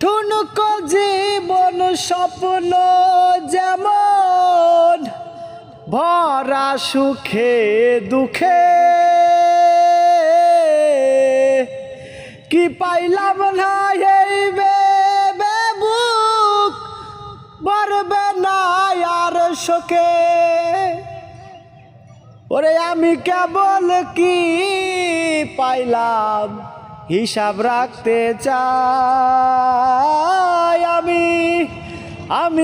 ঠুনক জীবন স্বপ্ন যেমন, ভরা সুখে, দুঃখে। কি পাইলাম না এই বেবে বুক ভরবে না আর শোকে? ওরে আমি কেবল কি পাইলাম হিসাব রাখতে চাই?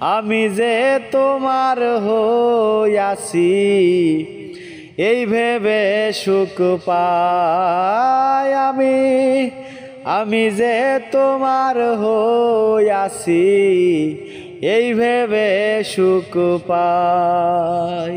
আমি যে তোমার হইয়াছি এই ভেবে সুখ পাই আমি। আমি যে তোমার হইয়াছি এই ভেবে সুখ পাই।